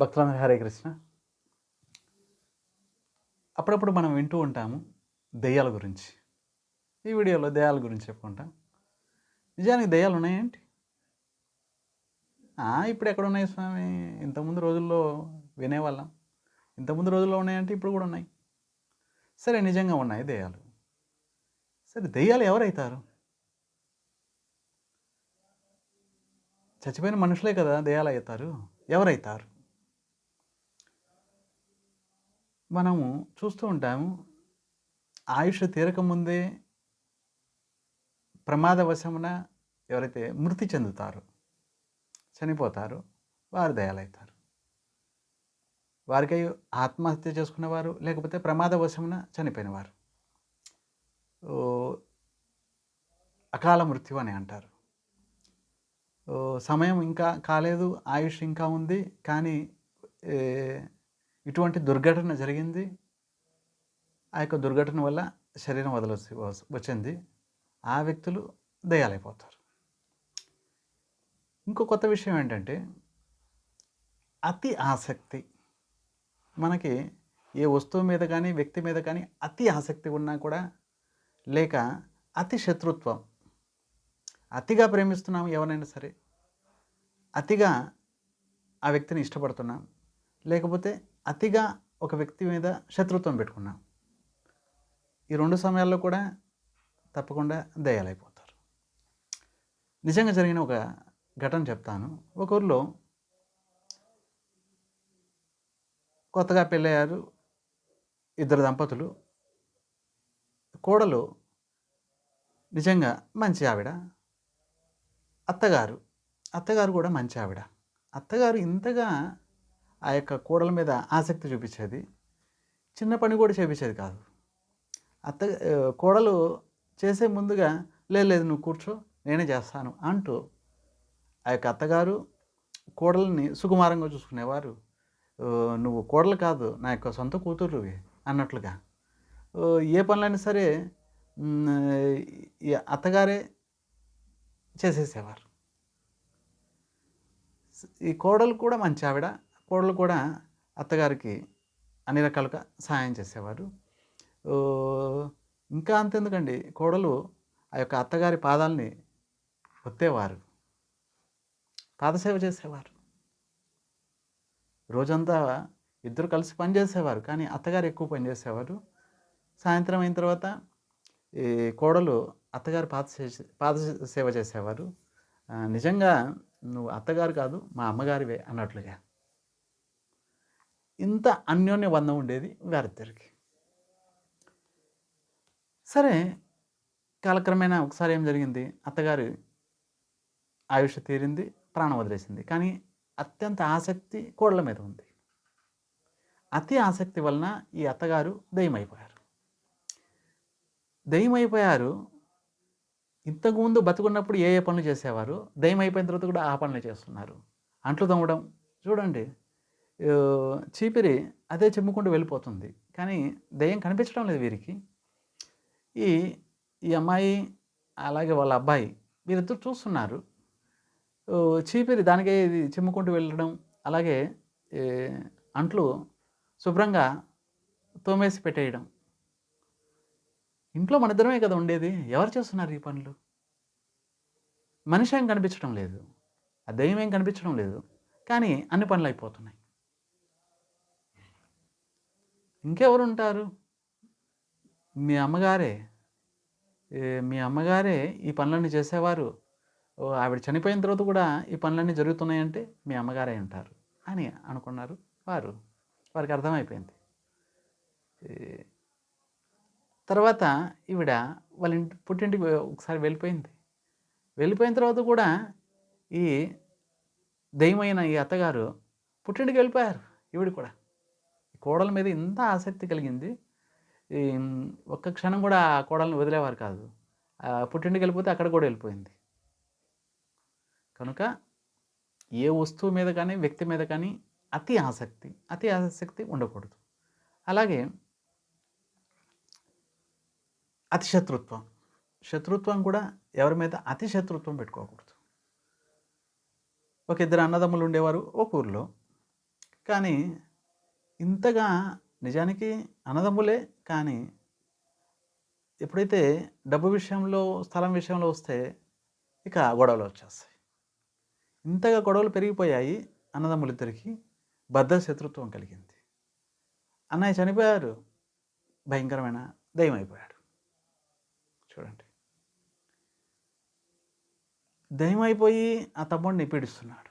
భక్తులందరూ హరే కృష్ణ. అప్పుడప్పుడు మనం వింటూ ఉంటాము దెయ్యాల గురించి. ఈ వీడియోలో దెయ్యాల గురించి చెప్పుకుంటాం. నిజానికి దెయ్యాలు ఉన్నాయేంటి ఇప్పుడు ఎక్కడ ఉన్నాయి స్వామి? ఇంతకుముందు రోజుల్లో వినేవాళ్ళం. ఇంతకుముందు రోజుల్లో ఉన్నాయంటే ఇప్పుడు కూడా ఉన్నాయి. సరే నిజంగా ఉన్నాయి దెయ్యాలు. సరే దెయ్యాలు ఎవరైతారు? చచ్చిపోయిన మనుషులే కదా దెయ్యాలు అవుతారు ఎవరైతారు? మనము చూస్తూ ఉంటాము ఆయుష్ తీరకముందే ప్రమాదవశమున ఎవరైతే మృతి చెందుతారో చనిపోతారో వారు దయాలవుతారు. వారికై ఆత్మహత్య చేసుకున్నవారు లేకపోతే ప్రమాదవశమున చనిపోయినవారు. అకాల మృత్యు అని అంటారు. సమయం ఇంకా కాలేదు ఆయుష్ ఇంకా ఉంది కానీ ఇటువంటి దుర్ఘటన జరిగింది. ఆ యొక్క దుర్ఘటన వల్ల శరీరం వదలసి వచ్చింది. ఆ వ్యక్తులు దయాలైపోతారు. ఇంకో కొత్త విషయం ఏంటంటే అతి ఆసక్తి. మనకి ఏ వస్తువు మీద కానీ వ్యక్తి మీద కానీ అతి ఆసక్తి ఉన్నా కూడా లేక అతి శత్రుత్వం. అతిగా ప్రేమిస్తున్నాం ఎవరైనా సరే. అతిగా ఆ వ్యక్తిని ఇష్టపడుతున్నాం. లేకపోతే అతిగా ఒక వ్యక్తి మీద శత్రుత్వం పెట్టుకున్నాం ఈ రెండు సమయాల్లో కూడా తప్పకుండా దయాలైపోతారు. నిజంగా జరిగిన ఒక ఘటన చెప్తాను. ఒక ఊరిలో కొత్తగా పెళ్ళయ్యారు ఇద్దరు దంపతులు. కోడలు నిజంగా మంచి ఆవిడ. అత్తగారు అత్తగారు కూడా మంచి ఆవిడ. అత్తగారు ఇంతగా ఆ యొక్క కూడల మీద ఆసక్తి చూపించేది. చిన్న పని కూడా చేపించేది కాదు. అత్త కూడలు కోడలు చేసే ముందుగా లేదు లేదు నువ్వు కూర్చో నేనే చేస్తాను అంటూ ఆ యొక్క అత్తగారు కోడల్ని సుకుమారంగా చూసుకునేవారు. నువ్వు కోడలు కాదు నా యొక్క సొంత కూతురువి అన్నట్లుగా. ఏ పనులైనా సరే ఈ అత్తగారే చేసేసేవారు. ఈ కోడలు కూడా మంచి ఆవిడ. కోడలు కూడా అత్తగారికి అన్ని రకాలుగా సహాయం చేసేవారు. ఇంకా అంతెందుకండి? కోడలు ఆ యొక్క అత్తగారి పాదాలని ఒత్తేవారు. పాదసేవ చేసేవారు. రోజంతా ఇద్దరు కలిసి పనిచేసేవారు కానీ అత్తగారు ఎక్కువ పని చేసేవారు. సాయంత్రం అయిన తర్వాత ఈ కోడలు అత్తగారు పాత పాద సేవ చేసేవారు. నిజంగా నువ్వు అత్తగారు కాదు మా అమ్మగారివే అన్నట్లుగా. ఇంత అన్యోన్య బంధం ఉండేది వారిద్దరికి. సరే కాలక్రమేణా ఒకసారి ఏం జరిగింది? అత్తగారి ఆయుష్ తీరింది ప్రాణం వదిలేసింది. కానీ అత్యంత ఆసక్తి కోడల మీద ఉంది. అతి ఆసక్తి వలన ఈ అత్తగారు దయ్యమైపోయారు. దయ్యమైపోయారు ఇంతకుముందు బతుకున్నప్పుడు ఏ ఏ పనులు చేసేవారు? దయ్యం అయిపోయిన తర్వాత కూడా ఆ పనులు చేస్తున్నారు. అంట్లు తవ్వడం చూడండి. చీపిరి అదే చెమ్ముకుంటూ వెళ్ళిపోతుంది. కానీ దయ్యం కనిపించడం లేదు వీరికి. ఈ ఈ అమ్మాయి అలాగే వాళ్ళ అబ్బాయి వీరిద్దరు చూస్తున్నారు. చీపిరి దానికే ఇది చిమ్ముకుంటూ వెళ్ళడం అలాగే అంట్లు శుభ్రంగా తోమేసి పెట్టేయడం. ఇంట్లో మన ఇద్దరమే కదా ఉండేది. ఎవరు చేస్తున్నారు ఈ పనులు? మనిషి ఏం కనిపించడం లేదు. ఆ దయ్యం ఏం కనిపించడం లేదు. కానీ అన్ని పనులు అయిపోతున్నాయి. ఇంకెవరు ఉంటారు మీ అమ్మగారే. మీ అమ్మగారే ఈ పనులన్నీ చేసేవారు. ఆవిడ చనిపోయిన తర్వాత కూడా ఈ పనులన్నీ జరుగుతున్నాయంటే మీ అమ్మగారే ఉంటారు అని అనుకున్నారు వారు. వారికి అర్థమైపోయింది. తర్వాత ఈవిడ వాళ్ళ ఇంటి పుట్టింటికి ఒకసారి వెళ్ళిపోయింది. వెళ్ళిపోయిన తర్వాత కూడా ఈ దైవమైన ఈ అత్తగారు పుట్టింటికి వెళ్ళిపోయారు ఈవిడ కూడా. కోడల మీద ఇంత ఆసక్తి కలిగింది ఈ ఒక్క క్షణం కూడా ఆ కోడలను వదిలేవారు కాదు. పుట్టింటికి వెళ్ళిపోతే అక్కడ కూడా వెళ్ళిపోయింది. కనుక ఏ వస్తువు మీద కానీ వ్యక్తి మీద కానీ అతి ఆసక్తి అతి ఆసక్తి ఉండకూడదు. అలాగే అతి శత్రుత్వం శత్రుత్వం కూడా ఎవరి మీద అతి శత్రుత్వం పెట్టుకోకూడదు. ఒక ఇద్దరు అన్నదమ్ములు ఉండేవారు ఒక ఊర్లో కానీ ఇంతగా నిజానికి అన్నదమ్ములే కానీ ఎప్పుడైతే డబ్బు విషయంలో స్థలం విషయంలో వస్తే ఇక గొడవలు వచ్చేస్తాయి. ఇంతగా గొడవలు పెరిగిపోయాయి అన్నదమ్ములిద్దరికి బద్ధ శత్రుత్వం కలిగింది. అన్నయ్య చనిపోయారు భయంకరమైన దయ్యం అయిపోయాడు. చూడండి. దయ్యం అయిపోయి ఆ తమ్ముడిని పీడిస్తున్నాడు.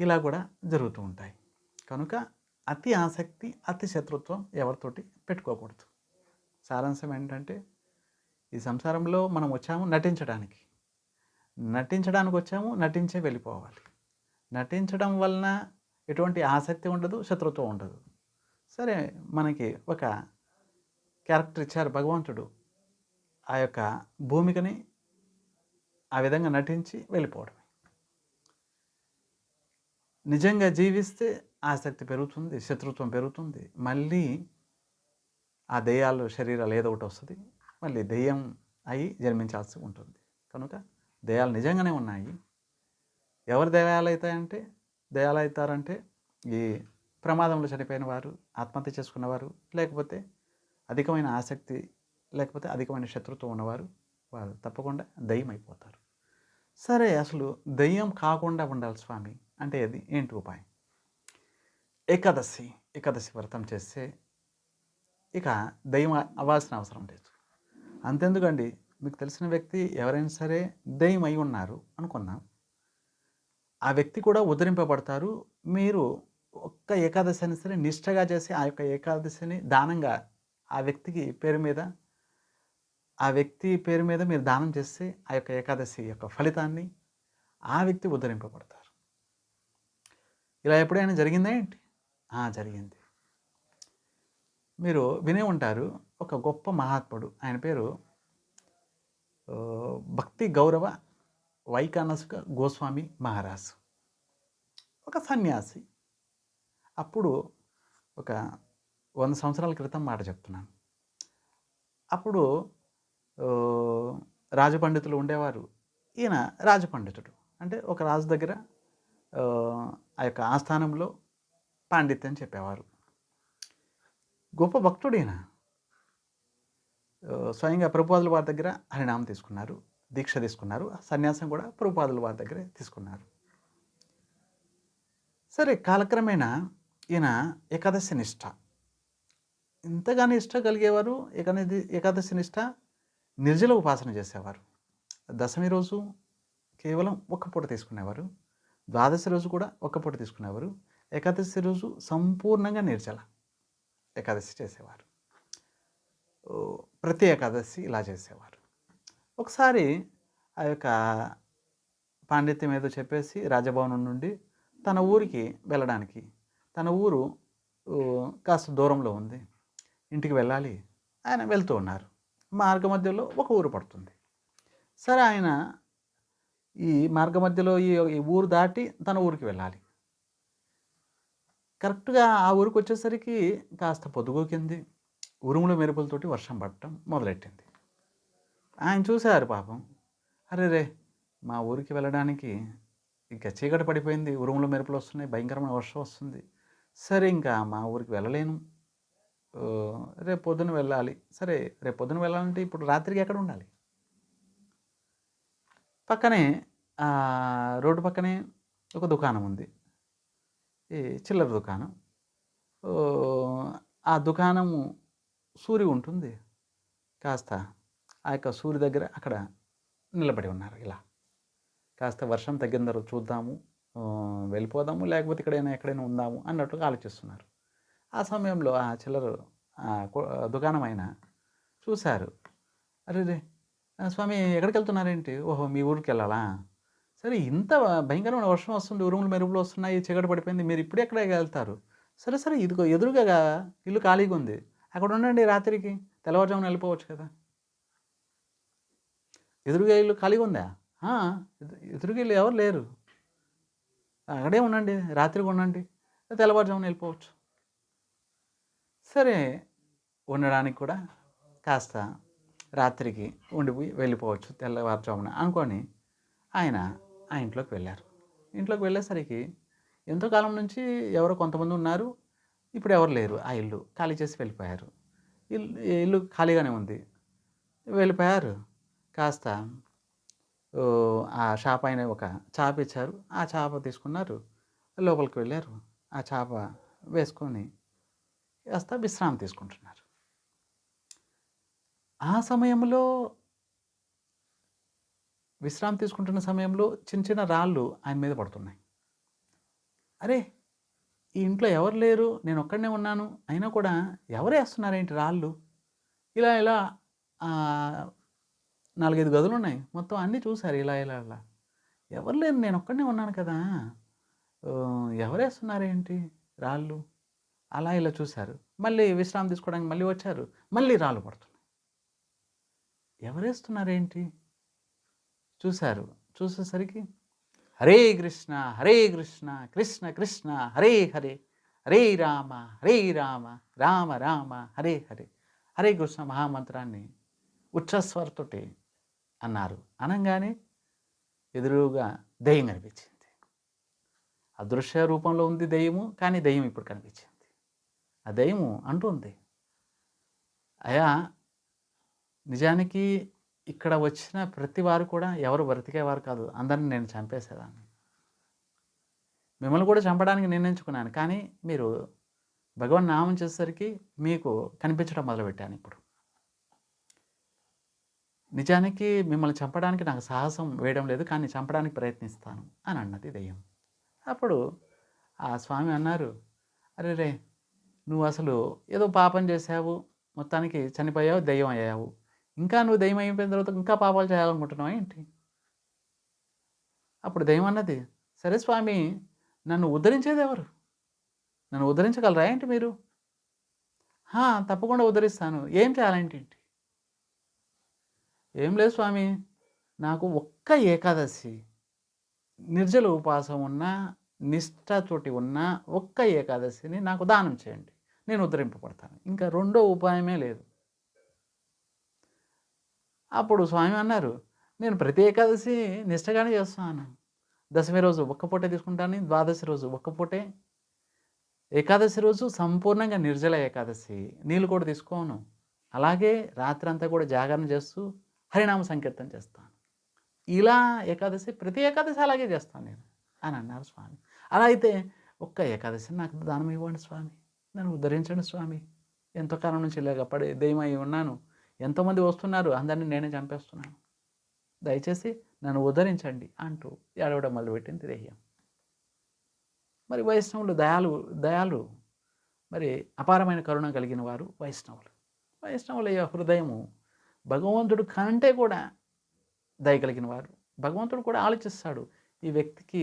ఇలా కూడా జరుగుతూ ఉంటాయి. కనుక అతి ఆసక్తి అతి శత్రుత్వం ఎవరితోటి పెట్టుకోకూడదు. సారాంశం ఏంటంటే ఈ సంసారంలో మనం వచ్చాము నటించడానికి. నటించడానికి వచ్చాము నటించే వెళ్ళిపోవాలి. నటించడం వలన ఎటువంటి ఆసక్తి ఉండదు శత్రుత్వం ఉండదు. సరే మనకి ఒక క్యారెక్టర్ ఇచ్చారు భగవంతుడు. ఆ యొక్క భూమికని ఆ విధంగా నటించి వెళ్ళిపోవడం నిజంగా జీవిస్తే ఆసక్తి పెరుగుతుంది శత్రుత్వం పెరుగుతుంది. మళ్ళీ ఆ దెయ్యాలు శరీరాలు ఏదో ఒకటి వస్తుంది. మళ్ళీ దెయ్యం అయి జన్మించాల్సి ఉంటుంది. కనుక దెయ్యాలు నిజంగానే ఉన్నాయి. ఎవరు దెయ్యాలు అవుతాయంటే దెయ్యాలు అవుతారంటే ఈ ప్రమాదంలో చనిపోయిన వారు ఆత్మహత్య చేసుకున్నవారు లేకపోతే అధికమైన ఆసక్తి లేకపోతే అధికమైన శత్రుత్వం ఉన్నవారు వారు తప్పకుండా దయ్యం అయిపోతారు సరే అసలు దయ్యం కాకుండా ఉండాలి స్వామి. అంటే అది ఏంటి ఉపాయం ఏకాదశి ఏకాదశి వ్రతం చేస్తే ఇక దయ్యం అవ్వాల్సిన అవసరం లేదు. అంతెందుకండి? మీకు తెలిసిన వ్యక్తి ఎవరైనా సరే దయ్యం అయి ఉన్నారు అనుకున్నాం. ఆ వ్యక్తి కూడా ఉద్ధరింపబడతారు. మీరు ఒక్క ఏకాదశి అయినా సరే నిష్టగా చేసి ఆ యొక్క ఏకాదశిని దానంగా ఆ వ్యక్తికి పేరు మీద ఆ వ్యక్తి పేరు మీద మీరు దానం చేస్తే ఆ యొక్క ఏకాదశి యొక్క ఫలితాన్ని ఆ వ్యక్తి ఉద్ధరింపబడతారు. ఇలా ఎప్పుడైనా జరిగిందా ఏంటి? జరిగింది. మీరు వినే ఉంటారు ఒక గొప్ప మహాత్ముడు. ఆయన పేరు భక్తి గౌరవ వైకానసుక గోస్వామి మహారాజ్. ఒక సన్యాసి. అప్పుడు ఒక వంద సంవత్సరాల క్రితం మాట చెప్తున్నాను. అప్పుడు రాజపండితులు ఉండేవారు. ఈయన రాజపండితుడు. అంటే ఒక రాజు దగ్గర ఆ యొక్క ఆస్థానంలో పాండిత్యం చెప్పేవారు. గొప్ప భక్తుడేనా స్వయంగా ప్రభుపాదుల వారి దగ్గర హరినామం తీసుకున్నారు దీక్ష తీసుకున్నారు సన్యాసం కూడా ప్రభుపాదుల వారి దగ్గరే తీసుకున్నారు. సరే కాలక్రమేణా ఈయన ఏకాదశి నిష్ఠ ఇంతగా నిష్ట కలిగేవారు ఏకాదశి ఏకాదశి నిష్ట నిర్జల ఉపాసన చేసేవారు. దశమి రోజు కేవలం ఒక్క పూట తీసుకునేవారు. ద్వాదశి రోజు కూడా ఒక్క పూట తీసుకునేవారు. ఏకాదశి రోజు సంపూర్ణంగా నేర్చాల ఏకాదశి చేసేవారు. ప్రతి ఏకాదశి ఇలా చేసేవారు. ఒకసారి ఆ యొక్క పాండిత్యం ఏదో చెప్పేసి రాజభవనం నుండి తన ఊరికి వెళ్ళడానికి తన ఊరు కాస్త దూరంలో ఉంది. ఇంటికి వెళ్ళాలి. ఆయన వెళ్తూ ఉన్నారు. మార్గ మధ్యలో ఒక ఊరు పడుతుంది. సరే ఆయన ఈ మార్గ మధ్యలో ఈ ఊరు దాటి తన ఊరికి వెళ్ళాలి. కరెక్ట్గా ఆ ఊరికి వచ్చేసరికి కాస్త పొద్దుగోకింది ఉరుముల మెరుపులతోటి వర్షం పడటం మొదలెట్టింది. ఆయన చూశారు పాపం. అరే రే మా ఊరికి వెళ్ళడానికి ఇంకా చీకటి పడిపోయింది. ఉరుముల మెరుపులు వస్తున్నాయి. భయంకరమైన వర్షం వస్తుంది. సరే ఇంకా మా ఊరికి వెళ్ళలేను. రేపు పొద్దున వెళ్ళాలి. సరే రేపు పొద్దున వెళ్ళాలంటే ఇప్పుడు రాత్రికి ఎక్కడ ఉండాలి? పక్కనే రోడ్డు పక్కనే ఒక దుకాణం ఉంది. ఈ చిల్లర దుకాణం. ఆ దుకాణము సూరి ఉంటుంది. కాస్త ఆ యొక్క సూరి దగ్గర అక్కడ నిలబడి ఉన్నారు ఇలా. కాస్త వర్షం తగ్గిన తర్వాత చూద్దాము వెళ్ళిపోదాము లేకపోతే ఇక్కడైనా ఎక్కడైనా ఉందాము అన్నట్టుగా ఆలోచిస్తున్నారు. ఆ సమయంలో ఆ చిల్లర దుకాణం అయినా చూశారు. అరే రే స్వామి ఎక్కడికి వెళ్తున్నారేంటి ఓహో మీ ఊరికి వెళ్ళాలా సరే ఇంత భయంకరమైన వర్షం వస్తుంది ఉరుములు మెరుపులు వస్తున్నాయి చీకటి పడిపోయింది మీరు ఇప్పుడు ఎక్కడ వెళ్తారు. సరే సరే ఇదిగో ఎదురుగా ఇల్లు ఖాళీగా ఉంది అక్కడ ఉండండి రాత్రికి తెల్లవారుజామున వెళ్ళిపోవచ్చు కదా. ఎదురుగా ఇల్లు ఖాళీగా ఉందా? ఎదురుగా ఇల్లు ఎవరు లేరు. అక్కడే ఉండండి రాత్రికి ఉండండి తెల్లవారుజామున వెళ్ళిపోవచ్చు. సరే ఉండడానికి కూడా కాస్త రాత్రికి ఉండిపోయి వెళ్ళిపోవచ్చు తెల్లవారుజామున. అనుకొని ఆయన ఆ ఇంట్లోకి వెళ్ళారు. ఇంట్లోకి వెళ్ళేసరికి ఎంతో కాలం నుంచి ఎవరో కొంతమంది ఉన్నారు. ఇప్పుడు ఎవరు లేరు. ఆ ఇల్లు ఖాళీ చేసి వెళ్ళిపోయారు. ఇల్లు ఇల్లు ఖాళీగానే ఉంది. వెళ్ళిపోయారు. కాస్త ఆ షాప్ అయిన ఒక చాప ఇచ్చారు. ఆ చాప తీసుకున్నారు. లోపలికి వెళ్ళారు. ఆ చాప వేసుకొని కాస్త విశ్రాంతి తీసుకుంటున్నారు. ఆ సమయంలో విశ్రాంతి తీసుకుంటున్న సమయంలో చిన్న చిన్న రాళ్ళు ఆయన మీద పడుతున్నాయి. అరే ఈ ఇంట్లో ఎవరు లేరు? నేను ఒక్కడనే ఉన్నాను. అయినా కూడా ఎవరు వేస్తున్నారేంటి రాళ్ళు? ఇలా ఇలా నాలుగైదు గదులు ఉన్నాయి. మొత్తం అన్నీ చూశారు ఇలా ఇలా ఇలా. ఎవరు లేరు? నేను ఒక్కడనే ఉన్నాను కదా. ఆ, ఎవరు వేస్తున్నారేంటి రాళ్ళు? అలా ఇలా చూశారు. మళ్ళీ విశ్రాంతి తీసుకోవడానికి మళ్ళీ వచ్చారు. మళ్ళీ రాళ్ళు పడుతున్నాయి. ఎవరేస్తున్నారేంటి? చూశారు. చూసేసరికి హరే కృష్ణ హరే కృష్ణ కృష్ణ కృష్ణ హరే హరే హరే రామ హరే రామ రామ రామ హరే హరే హరే కృష్ణ మహామంత్రాన్ని ఉచ్చస్వరతోటి అన్నారు. అనగానే ఎదురుగా దయ్యం కనిపించింది. అదృశ్య రూపంలో ఉంది దయ్యము కానీ దయ్యం ఇప్పుడు కనిపించింది. ఆ దయ్యము అంటుంది అయా నిజానికి ఇక్కడ వచ్చిన ప్రతి వారు కూడా ఎవరు బ్రతికేవారు కాదు. అందరిని నేను చంపేసేదాన్ని. మిమ్మల్ని కూడా చంపడానికి నిర్ణయించుకున్నాను కానీ మీరు భగవాన్ నామం చేసేసరికి మీకు కనిపించడం మొదలుపెట్టాను ఇప్పుడు. నిజానికి మిమ్మల్ని చంపడానికి నాకు సాహసం వేయడం లేదు కానీ చంపడానికి ప్రయత్నిస్తాను అని అన్నది దెయ్యం అప్పుడు ఆ స్వామి అన్నారు అరే రే నువ్వు అసలు ఏదో పాపం చేసావు మొత్తానికి చనిపోయావు దెయ్యం అయ్యావు. ఇంకా నువ్వు దయ్యం అయిపోయిన తర్వాత ఇంకా పాపాలు చేయాలనుకుంటున్నావు ఏంటి? అప్పుడు దయ్యం అన్నది సరే స్వామి నన్ను ఉద్ధరించేది ఎవరు? నన్ను ఉద్ధరించగలరా ఏంటి మీరు? తప్పకుండా ఉద్ధరిస్తాను. ఏం చేయాలంటే ఏంటి? ఏం లేదు స్వామి నాకు ఒక్క ఏకాదశి నిర్జల ఉపవాసం ఉన్న నిష్ఠతోటి ఉన్న ఒక్క ఏకాదశిని నాకు దానం చేయండి. నేను ఉద్ధరింపబడతాను. ఇంకా రెండో ఉపాయమే లేదు. అప్పుడు స్వామి అన్నారు నేను ప్రతి ఏకాదశి నిష్టగానే చేస్తున్నాను దశమి రోజు ఒక్క పూటే తీసుకుంటాను ద్వాదశి రోజు ఒక్క పూటే. ఏకాదశి రోజు సంపూర్ణంగా నిర్జల ఏకాదశి నీళ్ళు కూడా తీసుకోను. అలాగే రాత్రి అంతా కూడా జాగరణ చేస్తూ హరినామ సంకీర్తన చేస్తాను. ఇలా ఏకాదశి ప్రతి ఏకాదశి అలాగే చేస్తాను నేను అని అన్నారు స్వామి. అలా అయితే ఒక్క ఏకాదశి నాకు దానం ఇవ్వండి స్వామి. నన్ను ఉద్ధరించండి స్వామి. ఎంతో కాలం నుంచి ఇలాగ పడి ఉన్నాను. ఎంతోమంది వస్తున్నారు అందరినీ నేనే చంపేస్తున్నాను. దయచేసి నన్ను ఉద్ధరించండి అంటూ ఏడవడం మొదలుపెట్టింది దెయ్యం మరి వైష్ణవులు దయాలు దయాలు మరి అపారమైన కరుణ కలిగిన వారు వైష్ణవులు. వైష్ణవుల యొక్క హృదయము భగవంతుడు కంటే కూడా దయ కలిగిన వారు. భగవంతుడు కూడా ఆలోచిస్తాడు ఈ వ్యక్తికి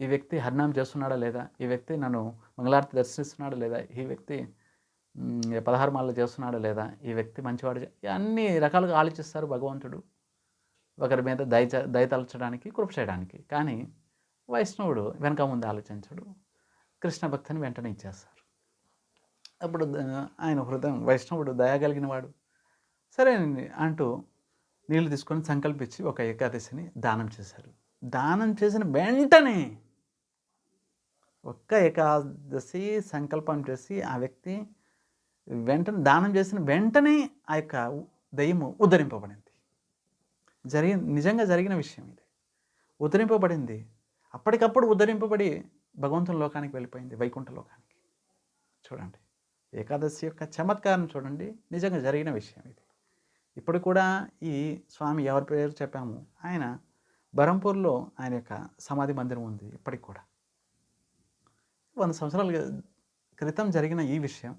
ఈ వ్యక్తి హరినామం చేస్తున్నాడా లేదా? ఈ వ్యక్తి నన్ను మంగళారతి దర్శిస్తున్నాడా లేదా? ఈ వ్యక్తి పదహారు మాలలు చేస్తున్నాడా లేదా? ఈ వ్యక్తి మంచివాడు అన్ని రకాలుగా ఆలోచిస్తారు భగవంతుడు. ఒకరి మీద దయ దయతలచడానికి దయ కృప చేయడానికి. కానీ వైష్ణవుడు వెనక ముందు ఆలోచించడు. కృష్ణ భక్తిని వెంటనే ఇచ్చేస్తారు. అప్పుడు ఆయన హృదయం వైష్ణవుడు దయగలిగిన వాడు. సరే అంటూ నీళ్ళు తీసుకొని సంకల్పించి ఒక ఏకాదశిని దానం చేశారు. దానం చేసిన వెంటనే ఒక్క ఏకాదశి సంకల్పం చేసి ఆ వ్యక్తి వెంటనే దానం చేసిన వెంటనే ఆ యొక్క దయ్యము ఉద్ధరింపబడింది. జరిగి నిజంగా జరిగిన విషయం ఇది. ఉద్ధరింపబడింది. అప్పటికప్పుడు ఉద్ధరింపబడి భగవంతుని లోకానికి వెళ్ళిపోయింది వైకుంఠ లోకానికి. చూడండి. ఏకాదశి యొక్క చమత్కారం చూడండి. నిజంగా జరిగిన విషయం ఇది. ఇప్పుడు కూడా ఈ స్వామి ఎవరి పేరు చెప్పాము? ఆయన బరంపూర్లో ఆయన యొక్క సమాధి మందిరం ఉంది ఇప్పటికి కూడా. వంద సంవత్సరాల క్రితం జరిగిన ఈ విషయం.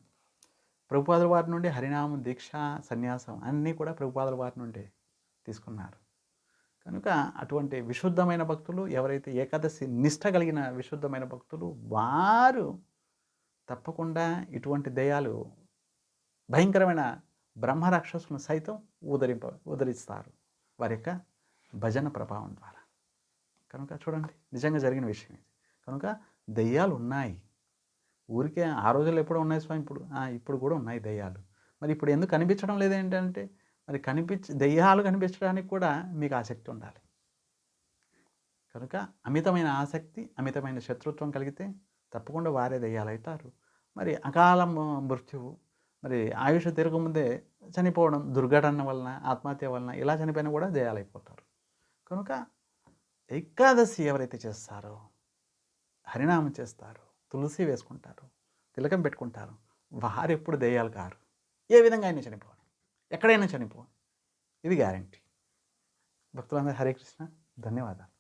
ప్రభుపాదుల వారి నుండి హరినామం దీక్ష సన్యాసం అన్నీ కూడా ప్రభుపాదుల వారి నుండి తీసుకున్నారు. కనుక అటువంటి విశుద్ధమైన భక్తులు ఎవరైతే ఏకాదశి నిష్ట కలిగిన విశుద్ధమైన భక్తులు వారు తప్పకుండా ఇటువంటి దయాలు భయంకరమైన బ్రహ్మ రాక్షసులను సైతం ఉదరింప ఉదరిస్తారు వారి యొక్క భజన ప్రభావం ద్వారా. కనుక చూడండి నిజంగా జరిగిన విషయం ఇది. కనుక దయ్యాలు ఉన్నాయి. ఊరికే ఆ రోజుల్లో ఎప్పుడో ఉన్నాయి స్వామి? ఇప్పుడు ఇప్పుడు కూడా ఉన్నాయి దెయ్యాలు. మరి ఇప్పుడు ఎందుకు కనిపించడం లేదేంటంటే మరి కనిపించ దెయ్యాలు కనిపించడానికి కూడా మీకు ఆసక్తి ఉండాలి. కనుక అమితమైన ఆసక్తి అమితమైన శత్రుత్వం కలిగితే తప్పకుండా వారే దెయ్యాలవుతారు మరి అకాల మృత్యువు మరి ఆయుష్ తిరగముందే చనిపోవడం దుర్ఘటన వలన ఆత్మహత్య వలన ఇలా చనిపోయినా కూడా దెయ్యాలైపోతారు కనుక ఏకాదశి ఎవరైతే చేస్తారో హరినామం చేస్తారు తులసి వేసుకుంటారు తిలకం పెట్టుకుంటారు. వారు ఎప్పుడు దెయ్యాలు కారు. ఏ విధంగా అయినా చనిపోవాలి. ఎక్కడైనా చనిపోవాలి. ఇది గ్యారంటీ. భక్తులందరూ హరే కృష్ణ. ధన్యవాదాలు.